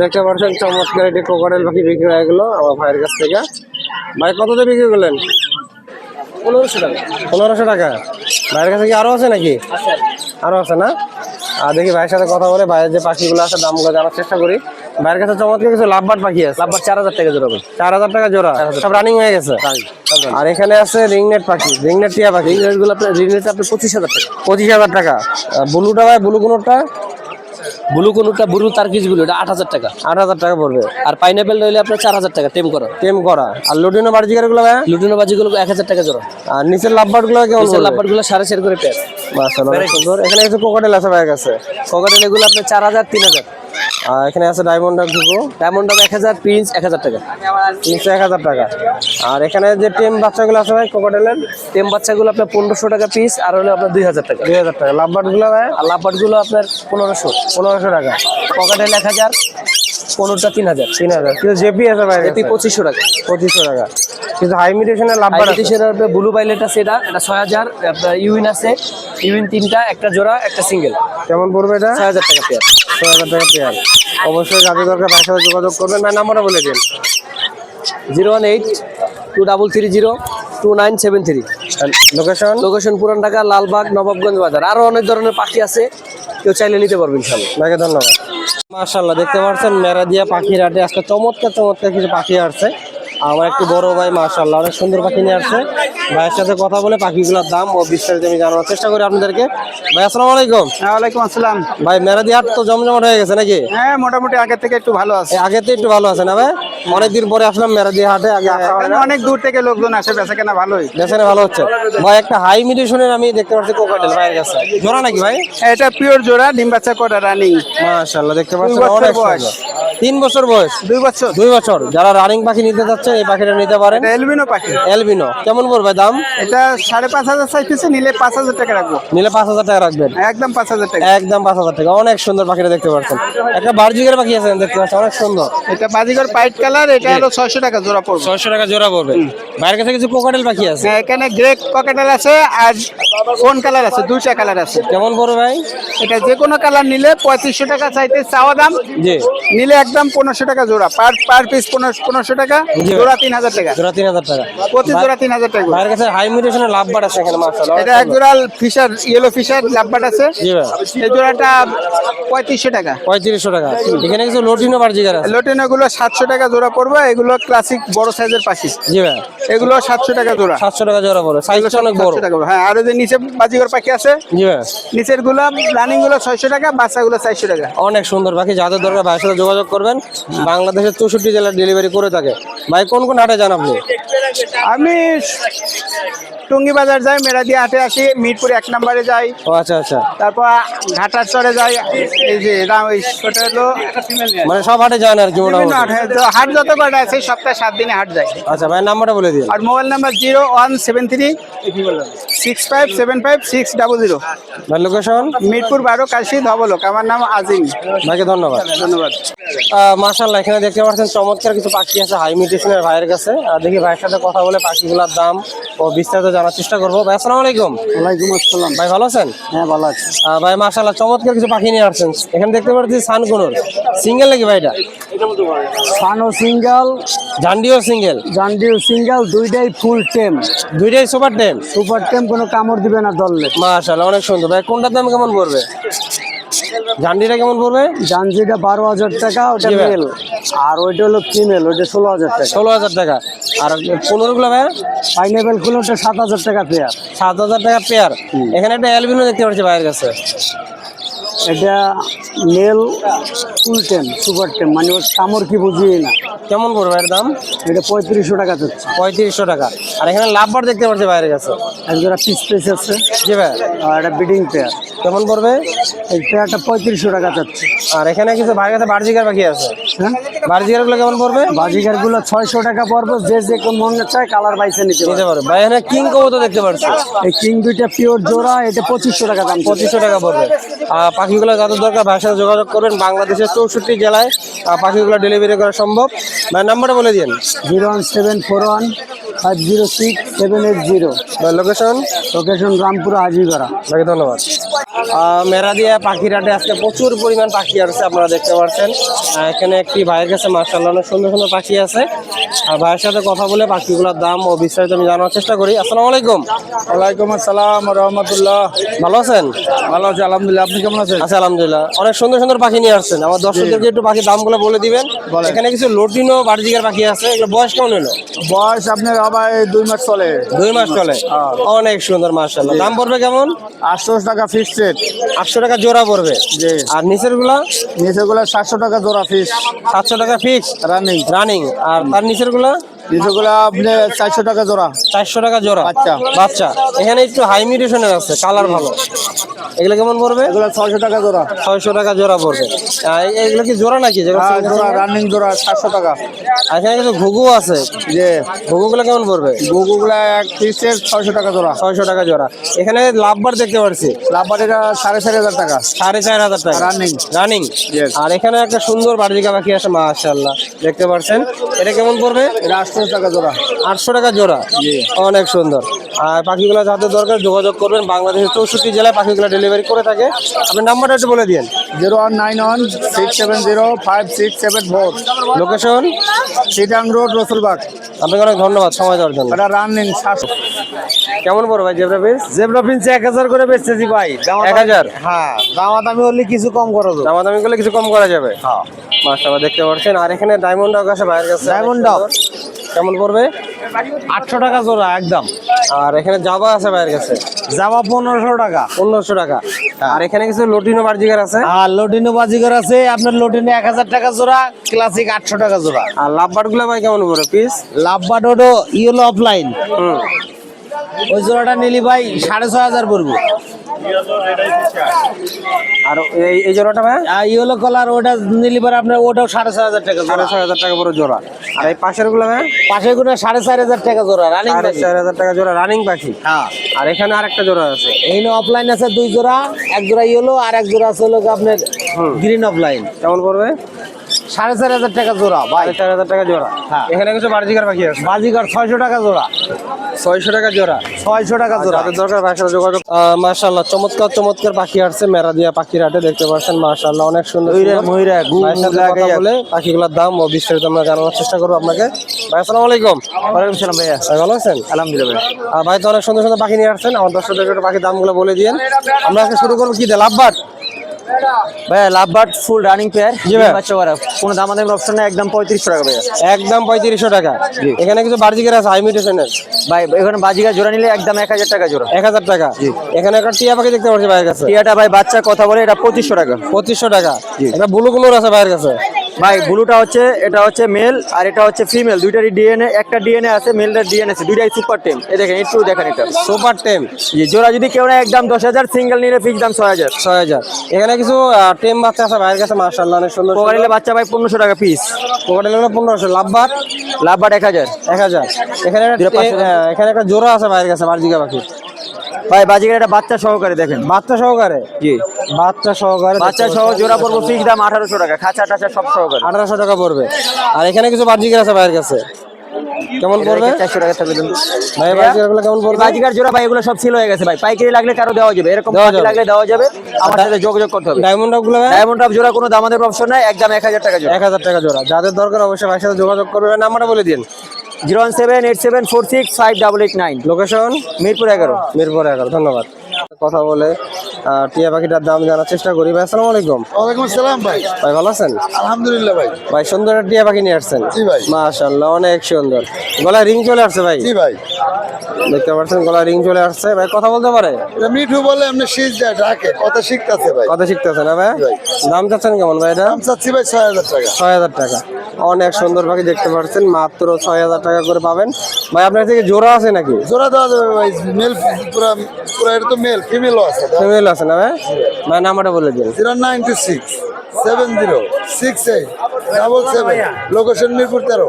দেখতে পাচ্ছেন চমৎকার এটি কোকারেল পাখি বিক্রি হয়ে গেলো আমার ভাইয়ের কাছ থেকে। ভাই কত দিয়ে বিক্রি করলেন? পনেরোশো টাকা। পনেরোশো টাকা। ভাইয়ের কাছে কি আরও আছে নাকি? আরও আছে না? আর দেখি ভাইয়ের সাথে কথা বলে ভাইয়ের যে পাখিগুলো আছে দামগুলো জানার চেষ্টা করি। ভাইয়ের কাছে চমৎকার কিছু লাভবার পাখি আছে। লাভবার চার হাজার টাকা জোড়া চার হাজার টাকা জোড়া? সব রানিং হয়ে গেছে? আর এখানে আছে রিংনেট পাখি। রিংনেট টিয়া পাখি। গুলো আপনার রিলেটে আপনি পঁচিশ হাজার টাকা। পঁচিশ হাজার টাকা। ব্লুটা ভাই ব্লু কোনোটা ব্লু কোনটা ব্লু তার ব্লু এটা আট হাজার টাকা। আট হাজার টাকা পড়বে। আর পাইনাপেল রইলে আপনার চার হাজার টাকা টেম করা। টেম করা। আর লুডিনো বার্জিকারগুলো লুডিনো বাজি গুলো এক হাজার টাকা জোড়া। আর নিচের লাভবারগুলো কেমন? লাভবারগুলো সাড়ে চার করে পেয়ার মাশাআল্লাহ, সুন্দর। এখানে কিছু কোকাটেল আছে ভাই কাছে? কোকাটেল এগুলো আপনার চার হাজার তিন হাজার। এখানে আছে ডায়মন্ড ডাক দুটো ডায়মন্ড এক হাজার প্রিন্স এক হাজার টাকা। তিনশো এক হাজার টাকা। আর এখানে যে টেম বাচ্চাগুলো আছে ভাই কোকাটেলের টেম বাচ্চাগুলো আপনার পনেরোশো টাকা পিস আর হলো আপনার দুই হাজার টাকা। দুই হাজার টাকা। লাভবাটগুলো ভাই? আর লাভবারগুলো আপনার পনেরোশো। পনেরোশো টাকা। পকেটেল এক হাজার পনেরোটা তিন হাজার। তিন হাজার। কিন্তু জেপি আছে ভাই এপি পঁচিশশো টাকা। পঁচিশশো টাকা। কিন্তু হাই মিউটেশনের আছে? আইডিটিশনের আপনার ব্লু পাইলেট আছে এটা এটা ছয় হাজার। আপনার ইউইন আছে। ইউইন তিনটা একটা জোড়া একটা সিঙ্গেল কেমন পড়বে এটা? ছয় হাজার টাকা পেয়ার ছয় হাজার টাকা পেয়ার। অবশ্যই যাদের দরকার ভাইয়ের সাথে যোগাযোগ করবেন। ভাই নাম্বারটা বলে দিন। Zero one eight two double three zero two nine seven three. Location location পুরান ঢাকা লালবাগ নবাবগঞ্জ বাজার। আরও অনেক ধরনের পাখি আছে। কেউ চাইলে নিতে পারবেন ইনশাল্লাহ। ভাইকে ধন্যবাদ। মাশাল্লাহ দেখতে পাচ্ছেন মেরাদিয়া পাখির হাটে আজকে চমৎকার চমৎকার কিছু পাখি আসছে। আমার একটি বড় ভাই মাসাল্লাহ অনেক সুন্দর পাখি নিয়ে আসছে। ভাইয়ের সাথে কথা বলে পাখিগুলোর দাম ও বিস্তারিত আমি জানানোর চেষ্টা করি আপনাদেরকে। ভাই আসসালাম আলাইকুম। ওয়ালাইকুম আসসালাম। ভাই মেরাদি হাট তো জমজমাট হয়ে গেছে নাকি? হ্যাঁ মোটামুটি আগের থেকে একটু ভালো আছে। আগের আগে তো একটু ভালো আছে না ভাই? অনেকদিন পরে আসলাম মেরাদি হাটে আগে আসা হয় না। অনেক দূর থেকে লোকজন আসে বেচা কেনা ভালোই। বেচারে ভালো হচ্ছে। ভাই একটা হাই মিডিশনের আমি দেখতে পাচ্ছি কোকাটেল ভাইয়ের কাছে। জোড়া নাকি ভাই? এটা পিওর জোড়া ডিম বাচ্চা করা রানিং মাশাল্লাহ দেখতে পাচ্ছেন বছর অনেক বয়স। সুন্দর। তিন বছর বয়স? দুই বছর। দুই বছর। যারা রানিং পাখি নিতে যাচ্ছেন এই পাখিটা নিতে পারেন। এটা এলবিনো পাখি। এলবিনো কেমন পড়বে দাম? এটা সাড়ে পাঁচ হাজার চাইতেছে নিলে পাঁচ হাজার টাকা রাখব। নিলে পাঁচ হাজার টাকা রাখবেন? একদম পাঁচ হাজার টাকা। একদম পাঁচ হাজার টাকা। অনেক সুন্দর পাখিটা দেখতে পাচ্ছেন। একটা বার্জিকের পাখি আছে দেখতে পাচ্ছেন অনেক সুন্দর। এটা বাজিগর পাইট কালার এটা হলো ছয়শো টাকা জোড়া পড়বে। ছয়শো টাকা জোড়া পড়বে। বাইরের কাছে কিছু কোকাটেল পাখি আছে? হ্যাঁ, এখানে গ্রে ককেটেল আছে আর কোন কালার আছে দুইটা কালার আছে। কেমন পড়বে ভাই? এটা যে কোনো কালার নিলে পঁয়ত্রিশশো টাকা চাইতে চাওয়া দাম। জি। নিলে একদম পনেরোশো টাকা জোড়া। পার পার পিস পনেরোশো টাকা জোড়া তিন হাজার টাকা। জোড়া তিন হাজার টাকা। প্রতি জোড়া তিন হাজার টাকা। বাইরের কাছে হাই মিউটেশনের লাভ বার আছে এখানে মাশাআল্লাহ। এটা এক জোড়া ফিশার ইয়েলো ফিশার লাভবাট আছে। জি ভাই। এই জোড়াটা পঁয়ত্রিশশো টাকা। পঁয়ত্রিশশো টাকা। এখানে কিছু লোটিনো বার্জিকার আছে। লোটেনো গুলো সাতশো টাকা জোড়া পড়বে এগুলো ক্লাসিক বড় সাইজের পাখি। জি ভাই। এগুলো সাতশো টাকা জোড়া। সাতশো টাকা জোড়া পড়বে সাইজটা অনেক বড়। টাকা হ্যাঁ আর যে নিচে বাজিগর পাখি আছে জি ভাই। নিচেরগুলো রানিংগুলো ছয়শো টাকা বাচ্চাগুলো চারশো টাকা। অনেক সুন্দর পাখি যাদের দরকার ভাইয়ের সাথে যোগাযোগ করবেন। বাংলাদেশের চৌষট্টি জেলা ডেলিভারি করে থাকে। ভাই কোন কোন হাটে যান আপনি? আমি টুঙ্গি বাজার যাই মেরাদি হাটে আসি মিরপুর এক নম্বরে যাই। ও আচ্ছা আচ্ছা। তারপর ঘাটার চরে যাই এই যে রাম ওই ওটা হলো। মানে সব হাটে যান আর কি বিভিন্ন হাট, তো হাট যত কটা আছে সপ্তাহে সাত দিনে হাট যায় আচ্ছা ভাই নাম্বারটা বলে দিন আর mobile number zero one seven three six five seven five six double zero. ভাই লোকেশন? মিরপুর বারো কাশি ধবলক আমার নাম আজিম। ভাইকে ধন্যবাদ। ধন্যবাদ। মার্শাল্লাহ এখানে দেখতে পাচ্ছেন চমৎকার কিছু পাখি আছে হাই মিউটেশনের ভাইয়ের কাছে। আর দেখি ভাইয়ের সাথে কথা বলে পাখিগুলোর দাম ও বিস্তারিত জানার চেষ্টা করব। ভাই আসসালাম আলাইকুম। ওয়ালাইকুম আসসালাম। ভাই ভালো আছেন? হ্যাঁ ভালো আছি। ভাই মার্শাল্লাহ চমৎকার কিছু পাখি নিয়ে আসছেন। এখানে দেখতে পাচ্ছি সানকুনুর সিঙ্গেল নাকি ভাই এটা? সানো সিঙ্গেল জান্ডিও সিঙ্গেল। জান্ডিও সিঙ্গেল দুইটাই ফুল টেম দুইটাই সুপার টেম সুপার টেম কোনো কামড় দিবে না দললে। মার্শাল্লাহ অনেক সুন্দর। ভাই কোনটার দাম কেমন পড়বে? জান্ডিটা কেমন পড়বে? ঝান্ডিটা বারো হাজার টাকা ওটা মেল আর ওইটা হলো ফিমেল ওইটা ষোলো হাজার টাকা। ষোলো হাজার টাকা। আর পনেরো গুলো ভাই পাইনাপেলগুলো ওটা সাত হাজার টাকা পেয়ার সাত হাজার টাকা পেয়ার এখানে একটা অ্যালবিনো দেখতে পাচ্ছি ভাইয়ের কাছে। এটা মেল ফুল টেম সুপার টেম মানে ওর কামড় কি বুঝিয়ে না। কেমন করবে এর দাম? এটা পঁয়ত্রিশশো টাকা চলছে পঁয়ত্রিশশো টাকা। আর এখানে লাভবার দেখতে পাচ্ছি বাইরে গেছে এক জোড়া পিস পিস আছে। জি ভাই। আর এটা বিডিং পেয়ার। কেমন করবে এই পেয়ারটা পঁয়ত্রিশশো টাকা চাচ্ছে আর এখানে কিছু ভাইয়ের কাছে বার্জিকার পাখি আছে? কেমন পড়বে? ছয়শো টাকা পড়বে যে যে কোন মনে চায় কালার বাইসে নিতে পারে নিতে পারবে। ভাই এখানে কিং কবুতর দেখতে পাচ্ছি এই কিং দুইটা পিওর জোড়া এটা পঁচিশশো টাকা দাম। পঁচিশশো টাকা পড়বে। পাখিগুলো যাদের দরকার ভাইয়ের সাথে যোগাযোগ করবেন। বাংলাদেশের চৌষট্টি জেলায় পাখিগুলো ডেলিভারি করা সম্ভব। ভাই নাম্বারটা বলে দিন zero one seven four one five zero six seven eight zero. Location location Rampur ভাইকে ধন্যবাদ। মেরাদিয়া পাখিরাটে আজকে প্রচুর পরিমাণ পাখি আসছে আপনারা দেখতে পাচ্ছেন এখানে একটি ভাইয়ের কাছে মার্শাল্লাহ অনেক সুন্দর সুন্দর পাখি আছে। আর ভাইয়ের সাথে কথা বলে পাখিগুলোর দাম ও বিস্তারিত আমি জানার চেষ্টা করি। আসসালামু আলাইকুম। ওয়ালাইকুম আসসালাম রহমতুল্লাহ। ভালো আছেন? ভালো আছে আলহামদুলিল্লাহ। আপনি কেমন আছেন? আচ্ছা আলহামদুলিল্লাহ। অনেক সুন্দর সুন্দর পাখি নিয়ে আসছেন। আমার দর্শকদেরকে একটু পাখির দামগুলো বলে দিবেন। এখানে কিছু লটিনো বার্জিকের পাখি আছে এগুলো বয়স কেমন হলো? বয়স আপনার আবার দুই মাস চলে। দুই মাস চলে। হ্যাঁ। অনেক সুন্দর মার্শাল্লাহ দাম পড়বে কেমন? আটশো টাকা রেট আটশো টাকা জোড়া পড়বে। জি। আর নিচেরগুলা নিচেগুলো সাতশো টাকা জোড়া ফিক্স সাতশো টাকা ফিক্স রানিং রানিং আর তার নিচেরগুলা নিচেগুলো আপনি চারশো টাকা জোড়া। চারশো টাকা জোড়া। বাচ্চা। বাচ্চা। এখানে একটু হাই মিউটেশনের আছে কালার ভালো। এগুলো কেমন পড়বে? এগুলো ছয়শো টাকা জোড়া। ছয়শো টাকা জোড়া পড়বে। এগুলো কি জোড়া নাকি? যেগুলো হ্যাঁ single জোড়া রানিং জোড়া সাতশো টাকা। এখানে কিছু ঘুঘু আছে। যে ঘুঘুগুলো কেমন পড়বে? গুগুগুলো এক পিসের ছয়শো টাকা জোড়া। ছয়শো টাকা জোড়া। এখানে লাভবার দেখতে পাচ্ছি লাভবাটিটা সাড়ে চারি হাজার টাকা। সাড়ে চার হাজার টাকা। রানিং রানিং আর এখানে একটা সুন্দর বাড়িকা পাখি আছে মাশাআল্লাহ। দেখতে পাচ্ছেন এটা কেমন পড়বে? এটা আটশো টাকা জোড়া। আটশো টাকা জোড়া? অনেক সুন্দর। আর পাখিগুলো যাদের দরকার যোগাযোগ করবেন বাংলাদেশের চৌষট্টি জেলায় পাখিগুলো ডেলিভারি করে থাকে। আপনার নাম্বারটা একটু বলে দিন zero one nine one six seven zero five six seven four. Location সিটাং road Rasulbagh. আপনাকে অনেক ধন্যবাদ সময় দেওয়ার জন্য। এটা রানিং সাতশো কেমন পড়বে ভাই জেবরা পিস জেব্রা পিন্সে এক হাজার করে বেচতেছি ভাই। এক হাজার? হ্যাঁ দামা দামি হলে কিছু কম করো তো দামাদামি করলে কিছু কম করা যাবে? মাশাআল্লাহ দেখতে পাচ্ছেন। আর এখানে ডায়মন্ড আছে বাইরের কাছে। Dog? কেমন পড়বে? আটশো টাকা জোড়া একদম। আর এখানে জাবা আছে বাইরের কাছে? জামা পনেরোশো টাকা। পনেরোশো টাকা। আর এখানে কিছু লটিনো বার্জিকার আছে? আর লটিনো বাজিগর আছে আপনার লটিনো এক হাজার টাকা জোড়া ক্লাসিক আটশো টাকা জোড়া। আর লাভবারগুলো ভাই কেমন পড়বে পিস লাভবা ডোডো ইয়েলো অফলাইন ওই জোড়াটা নিলি ভাই সাড়ে ছয় হাজার পড়বে। আর এই এই জোড়াটা ভাই? ইয়েলো কালার ওটা নিলি পরে আপনার ওটাও সাড়ে ছয় হাজার টাকা সাড়ে ছয় হাজার টাকা পুরো জোড়া। আর এই পাশেরগুলো ভাই? পাশে গুলো সাড়ে চার হাজার টাকা জোড়া রানিং সাড়ে চার হাজার টাকা জোড়া রানিং পাখি। হ্যাঁ। আর এখানে আরেকটা জোড়া আছে। এইখানে অফলাইন আছে দুই জোড়া এক জোড়া ইয়েলো আর এক জোড়া আছে হলো আপনার গ্রিন অফলাইন কেমন পড়বে? সাড়ে চার হাজার টাকা জোড়া ভাই। চার হাজার টাকা জোড়া। হ্যাঁ। এখানে কিছু বার্জিকার পাখি আছে? বাজিগর ছয়শো টাকা জোড়া। ছয়শো টাকা জোড়া। ছয়শো টাকা জোড়া। দরকার ভাইয়ের যোগাযোগ মাশাল্লাহ চমৎকার চমৎকার পাখি আসছে মেরাদিয়া পাখির হাটে দেখতে পাচ্ছেন মাশাল্লাহ অনেক সুন্দর ময়ূরা বলে পাখিগুলোর দাম ও বিস্তারিত আমরা জানানোর চেষ্টা করব আপনাকে। ভাই আসসালামু আলাইকুম। ওয়ালাইকুম সালাম ভাইয়া। ভাই ভালো আছেন? আলহামদুলিল্লাহ আর ভাই তো অনেক সুন্দর সুন্দর পাখি নিয়ে আসছেন। আমার একটু পাখির দামগুলো বলে দিন আমরা আজকে শুরু করব কি দিয়ে? লাভবাট? ভাইয়া লাভবার্ড ফুল রানিং পেয়ার জি ভাই। বাচ্চা করা। কোনো দাম আমাদের অপশন নেই একদম পঁয়ত্রিশশো টাকা ভাইয়া। একদম পঁয়ত্রিশশো টাকা। এখানে কিছু বার্জিকার আছে হাইমিটেশনের ভাই এখানে বাজিকার জোড়া নিলে একদম এক হাজার টাকা জোড়া। এক হাজার টাকা। এখানে একটা টিয়া পাখি দেখতে পাচ্ছি ভাইয়ের কাছে। টিয়াটা ভাই বাচ্চা কথা বলে এটা পঁচিশশো টাকা। পঁচিশশো টাকা। এটা ব্লু কুলোর আছে ভাইয়ের কাছে। ভাই ব্লুটা হচ্ছে এটা হচ্ছে মেল আর এটা হচ্ছে ফিমেল দুইটারই ডিএনএ একটা ডিএনএ আছে মেলটার ডিএনএ আছে দুইটাই সুপার টেম এ দেখেন একটু দেখেন এটা। সুপার টেম জি জোড়া যদি কেউ না একদম দশ হাজার সিঙ্গেল নিলে ফিক্স দাম ছয় হাজার। ছয় হাজার। এখানে কিছু টেম বাচ্চা আছে ভাইয়ের কাছে মার্শাল্লাহ অনেক সুন্দর পোকা নিলে বাচ্চা ভাই পনেরোশো টাকা পিস পোকাটেল হলো পনেরোশো লাভবার? লাভবার্ড এক হাজার। এক হাজার। এখানে এখানে একটা জোড়া আছে ভাইয়ের কাছে বার্জিকা পাখি ভাই বাজিগার একটা বাচ্চা সহকারে দেখেন। বাচ্চা সহকারে? জি। বাচ্চা সহকারে বাচ্চা সহ জোড়া পড়ব ফিক্স দাম আঠারোশো টাকা খাঁচা টাচা সব সহকারে। আঠারোশো টাকা পড়বে। আর এখানে কিছু বার্জিকার আছে ভাইয়ের কাছে? কেমন পড়বে? চারশো টাকা থাকবে কিন্তু ভাই বার্জিকার কেমন পড়বে? বাজিকার জোড়া ভাই এগুলো সব সিল হয়ে গেছে ভাই। পাইকারি লাগলে কারও দেওয়া যাবে। এরকম লাগলে দেওয়া যাবে। আমার সাথে যোগাযোগ করতে হবে। ডায়মন্ডগুলো ডায়মন্ড অফ জোড়া কোনো দামাদের অপশন নাই একদম এক হাজার টাকা জোড়া। এক হাজার টাকা জোড়া। যাদের দরকার অবশ্যই ভাইয়ের সাথে যোগাযোগ করবে। নাম্বারটা বলে দিন। Zero one seven eight seven four six five double eight nine. Location Mirpur এগারো। মিরপুর এগারো ধন্যবাদ। কথা বলে টিয়া পাখিটার দাম জানার চেষ্টা করি। ভাই আসসালামু আলাইকুম। ওয়ালাইকুম আসসালাম ভাই। ভাই ভালো আছেন? আলহামদুলিল্লাহ ভাই। ভাই সুন্দর একটা টিয়া পাখি নিয়ে আসছেন। জি ভাই। মাশাআল্লাহ অনেক সুন্দর। গলায় রিং চলে আসছে ভাই? জি ভাই। দেখতে পাচ্ছেন গলায় রিং চলে আসছে। ভাই কথা বলতে পারে? এটা মিঠু বলে আপনি শীত যায় ডাকে। কথা শিখতেছে ভাই। কথা শিখতেছে না ভাই? ভাই। দাম চাচ্ছেন কেমন ভাই এটা? দাম চাচ্ছি ভাই ছয় হাজার টাকা। ছয় হাজার টাকা। অনেক সুন্দর পাখি দেখতে পাচ্ছেন মাত্র ছয় হাজার টাকা করে পাবেন। ভাই আপনার থেকে জোড়া আছে নাকি? জোড়া দেওয়া যাবে ভাই মেল পুরা পুরা এটা তো মেল ফিমেলও আছে। ফিমেল আছে না ভাই? ভাই নাম্বারটা বলে দিন। Zero nine two six seven zero six eight double seven location Mirpur তেরো।